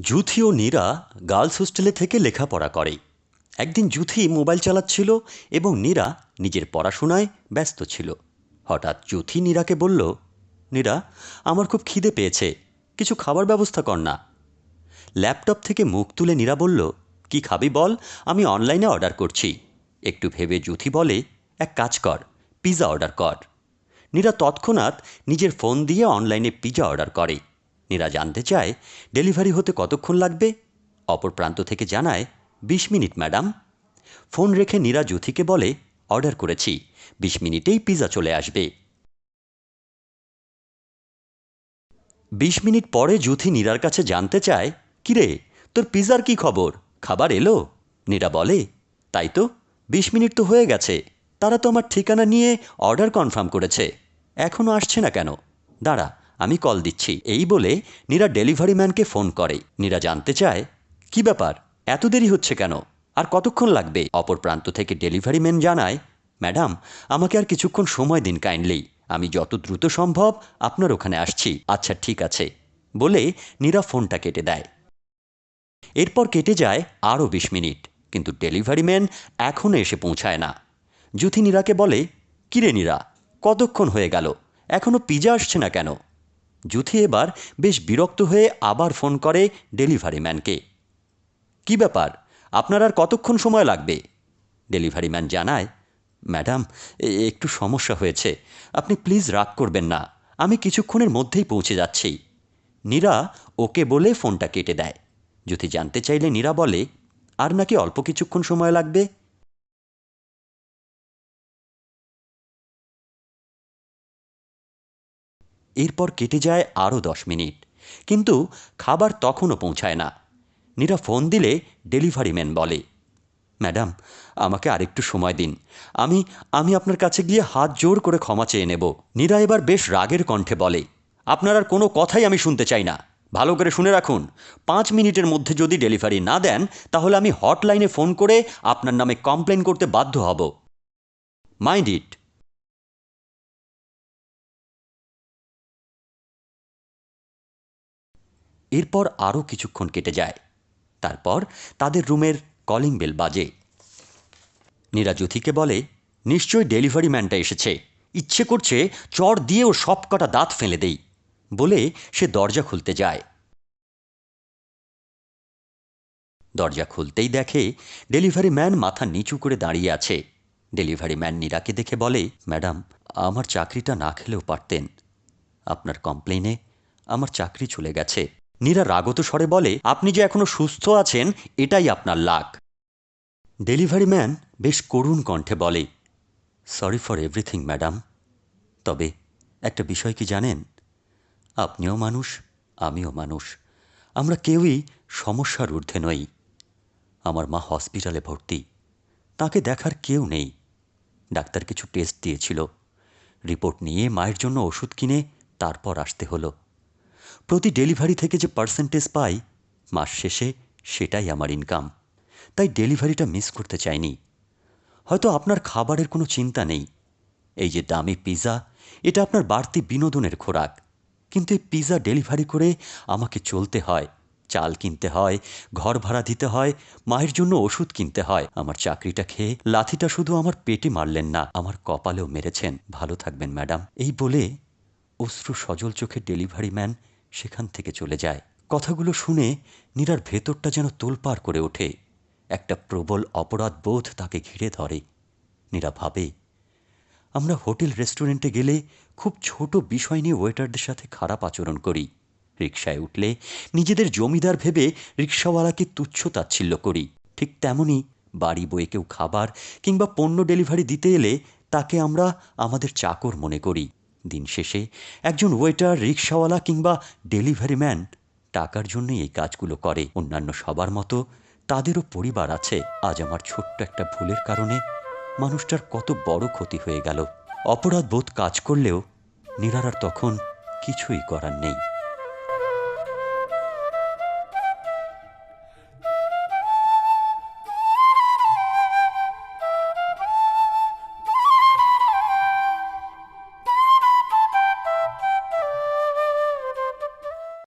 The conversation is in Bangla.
জুথি ও নীরা গার্লস হোস্টেলে থেকে লেখাপড়া করে। একদিন জুথি মোবাইল চালাচ্ছিল এবং নীরা নিজের পড়াশোনায় ব্যস্ত ছিল। হঠাৎ জুথি নীরাকে বলল, নীরা, আমার খুব খিদে পেয়েছে, কিছু খাবার ব্যবস্থা কর না। ল্যাপটপ থেকে মুখ তুলে নীরা বলল, কি খাবি বল, আমি অনলাইনে অর্ডার করছি। একটু ভেবে জুথি বলে, এক কাজ কর পিৎজা অর্ডার কর। নীরা তৎক্ষণাৎ নিজের ফোন দিয়ে অনলাইনে পিৎজা অর্ডার করে। নীরা জানতে চায়, ডেলিভারি হতে কতক্ষণ লাগবে? অপর প্রান্ত থেকে জানায়, বিশ মিনিট, ম্যাডাম। ফোন রেখে নীরা জুথিকে বলে, অর্ডার করেছি, বিশ মিনিটেই পিৎজা চলে আসবে। বিশ মিনিট পরে জুথি নীরার কাছে জানতে চায়, কিরে, তোর পিৎজার কি খবর? খাবার এলো? নীরা বলে, তাই তো, বিশ মিনিট তো হয়ে গেছে। তারা তো আমার ঠিকানা নিয়ে অর্ডার কনফার্ম করেছে। এখনও আসছে না কেন? দাঁড়া আমি কল দিচ্ছি। এই বলে নীরা ডেলিভারি ম্যানকে ফোন করে। নীরা জানতে চায়, কি ব্যাপার? এত দেরি হচ্ছে কেন? আর কতক্ষণ লাগবে? অপর প্রান্ত থেকে ডেলিভারি ম্যান জানায়, ম্যাডাম, আমাকে আর কিছুক্ষণ সময় দিন কাইন্ডলি। আমি যত দ্রুত সম্ভব আপনার ওখানে আসছি। আচ্ছা ঠিক আছে। বলে নীরা ফোনটা কেটে দেয়। এরপর কেটে যায় আরও বিশ মিনিট। কিন্তু ডেলিভারি ম্যান এখনও এসে পৌঁছায় না। জুথি নীরাকে বলে, কিরে নীরা, কতক্ষণ হয়ে গেল? এখনও পিজা আসছে না কেন? জুথি এবার বেশ বিরক্ত হয়ে আবার ফোন করে ডেলিভারি ম্যানকে। কি ব্যাপার? আপনার আর কতক্ষণ সময় লাগবে? ডেলিভারি ম্যান জানায়, ম্যাডাম একটু সমস্যা হয়েছে। আপনি প্লিজ রাগ করবেন না। আমি কিছুক্ষণের মধ্যেই পৌঁছে যাচ্ছি। নীরা ওকে বলে ফোনটা কেটে দেয়। যদি জানতে চাইলে নীরা বলে, আর নাকি অল্প কিছুক্ষণ সময় লাগবে? এরপর কেটে যায় আরও দশ মিনিট। কিন্তু খাবার তখনও পৌঁছায় না। নীরা ফোন দিলে ডেলিভারি ম্যান বলে, ম্যাডাম, আমাকে আরেকটু সময় দিন। আমি আমি আপনার কাছে গিয়ে হাত জোর করে ক্ষমা চেয়ে নেব। নীরা এবার বেশ রাগের কণ্ঠে বলে, আপনার আর কোনো কথাই আমি শুনতে চাই না। ভালো করে শুনে রাখুন, পাঁচ মিনিটের মধ্যে যদি ডেলিভারি না দেন, তাহলে আমি হটলাইনে ফোন করে আপনার নামে কমপ্লেন করতে বাধ্য হব। মাইন্ড ইট এরপর আরও কিছুক্ষণ কেটে যায়। তারপর তাদের রুমের কলিং বেল বাজে। নীরা জ্যোতিকে বলে, নিশ্চয়ই ডেলিভারি ম্যানটা এসেছে। ইচ্ছে করছে চর দিয়ে ও সব কটা দাঁত ফেলে দেই। বলে সে দরজা খুলতে যায়। দরজা খুলতেই দেখে ডেলিভারি ম্যান মাথা নিচু করে দাঁড়িয়ে আছে। ডেলিভারি ম্যান নীরাকে দেখে বলে, ম্যাডাম, আমার চাকরিটা না খেলেও পারতেন। আপনার কমপ্লেনে আমার চাকরি চলে গেছে। নীরা রাগত স্বরে বলে, আপনি যে এখনও সুস্থ আছেন, এটাই আপনার লাক ডেলিভারি ম্যান বেশ করুণ কণ্ঠে বলে সরি ফর এভরিথিং ম্যাডাম তবে একটা বিষয় কি জানেন? আপনিও মানুষ, আমিও মানুষ। আমরা কেউই সমস্যার ঊর্ধ্বে নই। আমার মা হসপিটালে ভর্তি। তাকে দেখার কেউ নেই। ডাক্তার কিছু টেস্ট দিয়েছিল। রিপোর্ট নিয়ে মায়ের জন্য ওষুধ কিনে তারপর আসতে হলো। প্রতি ডেলিভারি থেকে যে পার্সেন্টেজ পাই, মাস শেষে সেটাই আমার ইনকাম। তাই ডেলিভারিটা মিস করতে চাইনি। হয়তো আপনার খাবারের কোনো চিন্তা নেই। এই যে দামি পিৎজা এটা আপনার বাড়তি বিনোদনের খোরাক। কিন্তু এই পিৎজা ডেলিভারি করে আমাকে চলতে হয়, চাল কিনতে হয়, ঘর ভাড়া দিতে হয়, মায়ের জন্য ওষুধ কিনতে হয়। আমার চাকরিটা খেয়ে লাথিটা শুধু আমার পেটে মারলেন না, আমার কপালেও মেরেছেন। ভালো থাকবেন, ম্যাডাম। এই বলে অশ্রু সজল চোখে ডেলিভারি ম্যান সেখান থেকে চলে যায়। কথাগুলো শুনে নীরার ভেতরটা যেন তোলপাড় করে ওঠে। একটা প্রবল অপরাধ বোধ তাকে ঘিরে ধরে। নীরা ভাবে, আমরা হোটেল রেস্টুরেন্টে গেলে খুব ছোট বিষয় নিয়ে ওয়েটারদের সাথে খারাপ আচরণ করি। রিকশায় উঠলে নিজেদের জমিদার ভেবে রিক্সাওয়ালাকে তুচ্ছ তাচ্ছিল্য করি। ঠিক তেমনি বাড়ি বয়ে কেউ খাবার কিংবা পণ্য ডেলিভারি দিতে এলে তাকে আমরা আমাদের চাকর মনে করি। দিন শেষে একজন ওয়েটার রিক্সাওয়ালা কিংবা ডেলিভারি ম্যান টাকার জন্যই এই কাজগুলো করে। অন্যান্য সবার মতো তাদেরও পরিবার আছে। আজ আমার ছোট্ট একটা ভুলের কারণে মানুষটার কত বড় ক্ষতি হয়ে গেল। অপরাধ বোধ কাজ করলেও নিরার তখন কিছুই করার নেই।